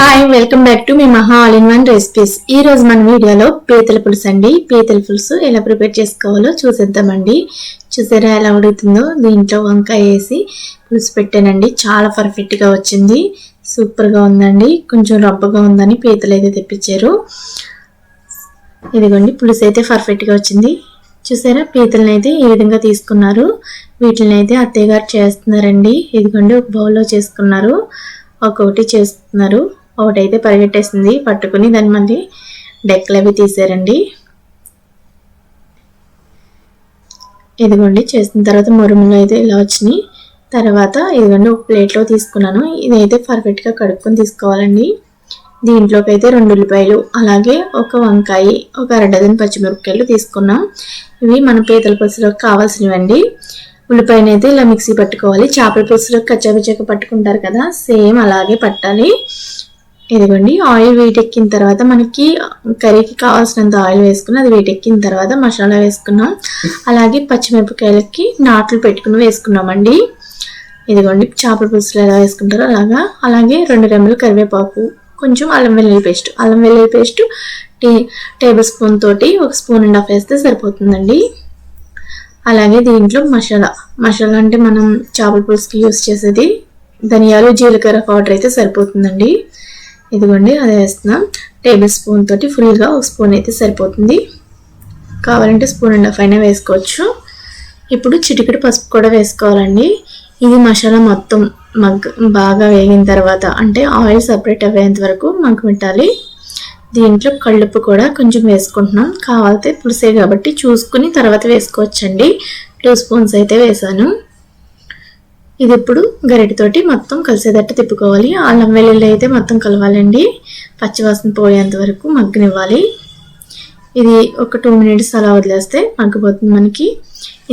Hi welcome back to మీ Maha all in one recipes ఈ రోజు మన వీడియోలో పీతల పులుసు అండి. పీతల పులుసు ఎలా ప్రిపేర్ చేసుకోవాలో చూసేద్దామండి. చూసారా ఎలా అడుగుతుందో దీంట్లో వంకాయ వేసి పులుసు పెట్టానండి. చాలా పర్ఫెక్ట్గా వచ్చింది. సూపర్గా ఉందండి. కొంచెం రబ్బగా ఉందని పీతలు అయితే తెప్పించారు. ఇదిగోండి పులుసు అయితే పర్ఫెక్ట్గా వచ్చింది. చూసారా పీతలను అయితే ఈ విధంగా తీసుకున్నారు. వీటిని అయితే అత్తయ్య గారు చేస్తున్నారండి. ఇదిగోండి ఒక బౌల్లో చేసుకున్నారు. ఒక్కొక్కటి చేస్తున్నారు. ఒకటైతే పరిగెట్టేసింది పట్టుకుని దాన్ని మళ్ళీ డెక్కలు అవి తీసారండి. ఇదిగోండి చేసిన తర్వాత మురుములు అయితే ఇలా వచ్చినాయి. తర్వాత ఇదిగోండి ఒక ప్లేట్లో తీసుకున్నాను. ఇదైతే పర్ఫెక్ట్గా కడుక్కొని తీసుకోవాలండి. దీంట్లోకి అయితే రెండు ఉల్లిపాయలు అలాగే ఒక వంకాయ ఒక అర డజన్ పచ్చిమిరపకాయలు తీసుకున్నాం. ఇవి మన పీతల పులుసులోకి కావాల్సినవండి. ఉల్లిపాయన అయితే ఇలా మిక్సీ పట్టుకోవాలి. చేపల పులుసులోకి కచ్చాపిచ్చాక పట్టుకుంటారు కదా సేమ్ అలాగే పట్టాలి. ఇదిగోండి ఆయిల్ వేటెక్కిన తర్వాత మనకి కర్రీకి కావాల్సినంత ఆయిల్ వేసుకుని అది వేటెక్కిన తర్వాత మసాలా వేసుకున్నాం. అలాగే పచ్చిమిరపకాయలకి నాట్లు పెట్టుకుని వేసుకున్నామండి. ఇదిగోండి చేపల పులుసులు ఎలా వేసుకుంటారో అలాగా. అలాగే రెండు రెమ్మలు కరివేపాకు కొంచెం అల్లం వెల్లుల్లి పేస్ట్. అల్లం వెల్లుల్లి పేస్ట్ టీ టేబుల్ స్పూన్ తోటి ఒక స్పూన్ అండ్ హాఫ్ వేస్తే సరిపోతుందండి. అలాగే దీంట్లో మసాలా. మసాలా అంటే మనం చేపల పులుసుకి యూస్ చేసేది ధనియాలు జీలకర్ర పౌడర్ అయితే సరిపోతుందండి. ఇదిగోండి అది వేస్తున్నాం. టేబుల్ స్పూన్ తోటి ఫుల్గా ఒక స్పూన్ అయితే సరిపోతుంది. కావాలంటే స్పూన్ అండ్ హాఫ్ అయినా వేసుకోవచ్చు. ఇప్పుడు చిటికెడు పసుపు కూడా వేసుకోవాలండి. ఇది మసాలా మొత్తం మగ్ బాగా వేగిన తర్వాత అంటే ఆయిల్ సపరేట్ అయ్యేంత వరకు మగ్గు పెట్టాలి. దీంట్లో కళ్ళుప్పు కూడా కొంచెం వేసుకుంటున్నాం. కావాలితే పులిసే కాబట్టి చూసుకుని తర్వాత వేసుకోవచ్చండి. టూ స్పూన్స్ అయితే వేసాను. ఇది ఇప్పుడు గరిటతోటి మొత్తం కలిసేటట్టు తిప్పుకోవాలి. అల్లం వెల్లుల్లి అయితే మొత్తం కలవాలండి. పచ్చివాసన పోయేంత వరకు మగ్గనివ్వాలి. ఇది ఒక టూ మినిట్స్ అలా వదిలేస్తే మగ్గిపోతుంది మనకి.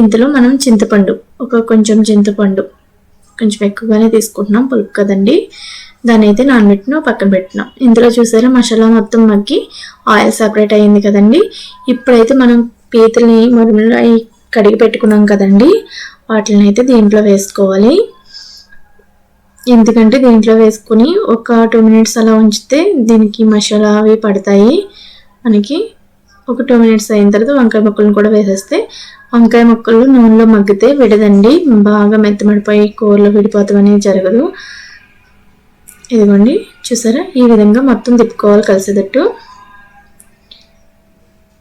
ఇంతలో మనం చింతపండు ఒక కొంచెం చింతపండు కొంచెం ఎక్కువగానే తీసుకుంటున్నాం పులుపు కదండి. దాన్ని అయితే నానబెట్టినా పక్కన పెట్టినాం. ఇందులో చూసారా మసాలా మొత్తం మగ్గి ఆయిల్ సపరేట్ అయింది కదండి. ఇప్పుడైతే మనం పీతల్ని మురుములు కడిగి పెట్టుకున్నాం కదండి. వాటిని అయితే దీంట్లో వేసుకోవాలి. ఎందుకంటే దీంట్లో వేసుకుని ఒక టూ మినిట్స్ అలా ఉంచితే దీనికి మసాలా అవి పడతాయి. మనకి ఒక టూ మినిట్స్ అయిన తర్వాత వంకాయ ముక్కలను కూడా వేసేస్తే వంకాయ ముక్కలు నూనెలో మగ్గితే విడదండి. బాగా మెత్తమడిపోయి కూరలో విడిపోతాం అనేది జరగదు. ఇదిగోండి చూసారా? ఈ విధంగా మొత్తం తిప్పుకోవాలి కలిసేటట్టు.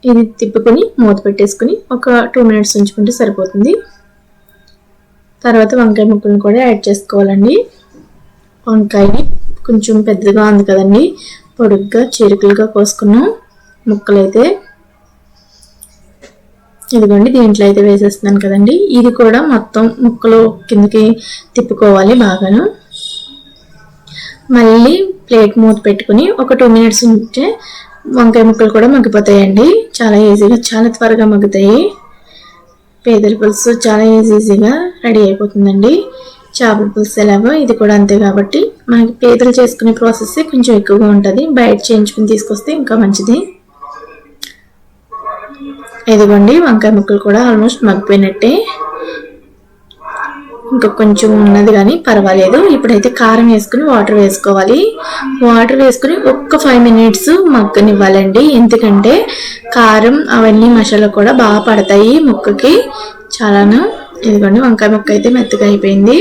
ఇది తిప్పుకొని మూత పెట్టేసుకుని ఒక టూ మినిట్స్ ఉంచుకుంటే సరిపోతుంది. తర్వాత వంకాయ ముక్కలను కూడా యాడ్ చేసుకోవాలండి. వంకాయని కొంచెం పెద్దగా ఉంది కదండి. పొడుగ్గా చిరుకులుగా కోసుకున్నాం ముక్కలైతే. ఇదిగోండి దీంట్లో అయితే వేసేస్తున్నాను కదండి. ఇది కూడా మొత్తం ముక్కలు కిందకి తిప్పుకోవాలి బాగాను. మళ్ళీ ప్లేట్ మూత పెట్టుకుని ఒక టూ మినిట్స్ ఉంటే వంకాయ ముక్కలు కూడా మగ్గిపోతాయండి. చాలా ఈజీగా చాలా త్వరగా మగ్గుతాయి. పేదల పులుసు చాలా ఈజీగా రెడీ అయిపోతుందండి. చేపల పులుసు ఎలాగో ఇది కూడా అంతే కాబట్టి మనకి పేదలు చేసుకునే ప్రాసెస్ కొంచెం ఎక్కువగా ఉంటుంది. బయట చేయించుకుని తీసుకొస్తే ఇంకా మంచిది. ఇదిగోండి వంకాయ ముక్కలు కూడా ఆల్మోస్ట్ మగ్గిపోయినట్టే. ఇంకా కొంచెం ఉన్నది కానీ పర్వాలేదు. ఇప్పుడైతే కారం వేసుకుని వాటర్ వేసుకోవాలి. వాటర్ వేసుకుని ఒక్క ఫైవ్ మినిట్స్ మగ్గనివ్వాలండి. ఎందుకంటే కారం అవన్నీ మసాలా కూడా బాగా పడతాయి ముక్కకి. చాలాను? ఇదిగోండి వంకాయ ముక్క అయితే మెత్తగా అయిపోయింది.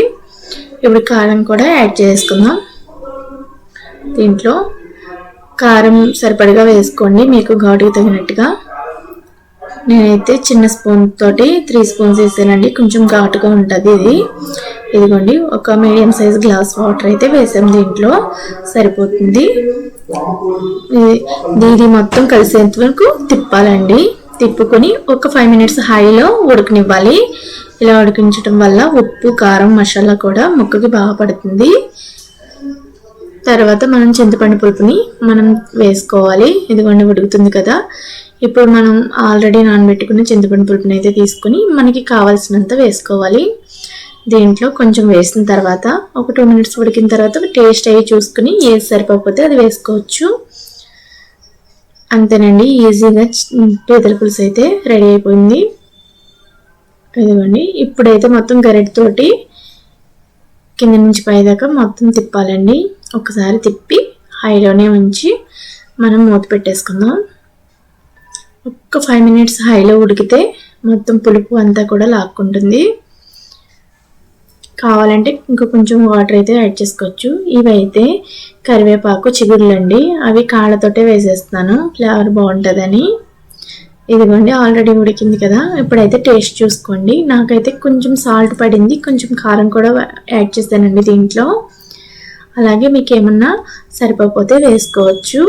ఇప్పుడు కారం కూడా యాడ్ చేసుకుందాం. దీంట్లో కారం సరిపడిగా వేసుకోండి. మీకు ఘాటుకు తగినట్టుగా. నేనైతే చిన్న స్పూన్ తోటి త్రీ స్పూన్స్ వేసానండి. కొంచెం ఘాటుగా ఉంటుంది ఇది. ఇదిగోండి ఒక మీడియం సైజ్ గ్లాస్ వాటర్ అయితే వేసాం దీంట్లో. సరిపోతుంది. ఇది మొత్తం కలిసేంత వరకు తిప్పాలండి. తిప్పుకొని ఒక ఫైవ్ మినిట్స్ హైలో ఉడకనివ్వాలి. ఇలా ఉడికించడం వల్ల ఉప్పు కారం మసాలా కూడా ముక్కకి బాగా పడుతుంది. తర్వాత మనం చింతపండు పులుపుని మనం వేసుకోవాలి. ఇదిగోండి ఉడుకుతుంది కదా. ఇప్పుడు మనం ఆల్రెడీ నానబెట్టుకున్న చింతపండు పులుపుని అయితే తీసుకుని మనకి కావాల్సినంత వేసుకోవాలి. దీంట్లో కొంచెం వేసిన తర్వాత ఒక టూ మినిట్స్ ఉడికిన తర్వాత టేస్ట్ అయ్యి చూసుకుని ఏది సరిపోకపోతే అది వేసుకోవచ్చు. అంతేనండి ఈజీగా పేదల పులుసు అయితే రెడీ అయిపోయింది. ఇదిగోండి ఇప్పుడైతే మొత్తం గరిటతోటి కింద నుంచి పైదాకా మొత్తం తిప్పాలండి. ఒకసారి తిప్పి హైలోనే ఉంచి మనం మూత పెట్టేసుకుందాం. ఒక్క ఫైవ్ మినిట్స్ హైలో ఉడికితే మొత్తం పులుపు అంతా కూడా లాక్కుంటుంది. కావాలంటే ఇంకా కొంచెం వాటర్ అయితే యాడ్ చేసుకోవచ్చు. ఇవైతే కరివేపాకు చిగురులండి. అవి కాళ్ళతోటే వేసేస్తాను ఫ్లేవర్ బాగుంటుందని. ఇదిగోండి ఆల్రెడీ ఉడికింది కదా. ఇప్పుడైతే టేస్ట్ చూసుకోండి. నాకైతే కొంచెం సాల్ట్ పడింది. కొంచెం కారం కూడా యాడ్ చేస్తానండి దీంట్లో. అలాగే మీకు ఏమన్నా సరిపోతే వేసుకోవచ్చు.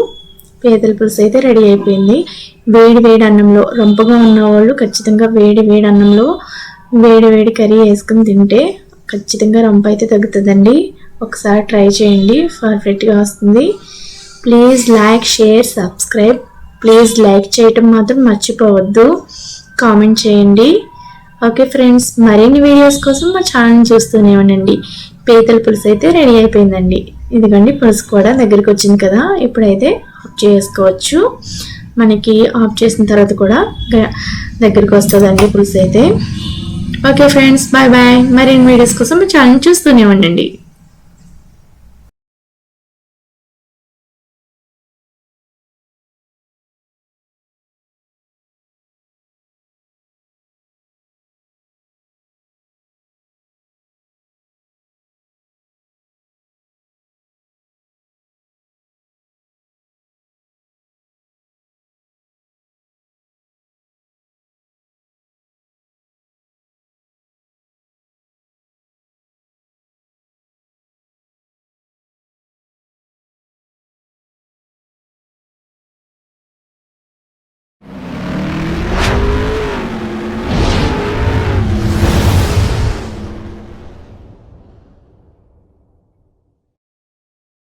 పీతల పులుసు అయితే రెడీ అయిపోయింది. వేడి వేడి అన్నంలో రొంపగా ఉన్నవాళ్ళు ఖచ్చితంగా వేడి వేడి అన్నంలో వేడి వేడి కర్రీ వేసుకుని తింటే ఖచ్చితంగా రొంప అయితే తగ్గుతుందండి. ఒకసారి ట్రై చేయండి పర్ఫెక్ట్గా వస్తుంది. Please like share subscribe. Please like చేయటం మాత్రం మర్చిపోవద్దు. కామెంట్ చేయండి. ఓకే ఫ్రెండ్స్ మరిన్ని వీడియోస్ కోసం మా ఛానల్ చూస్తూనే ఉండండి. పీతల పులుసు అయితే రెడీ అయిపోయిందండి. ఇదిగోండి పులుసు కూడా దగ్గరికి వచ్చింది కదా. ఇప్పుడైతే ఆఫ్ చేసుకోవచ్చు. మనకి ఆఫ్ చేసిన తర్వాత కూడా దగ్గరికి వస్తుందండి పులుసు అయితే ఓకే ఫ్రెండ్స్ బాయ్ బాయ్ మరిన్ని వీడియోస్ కోసం మా ఛానల్ చూస్తూనే ఉండండి.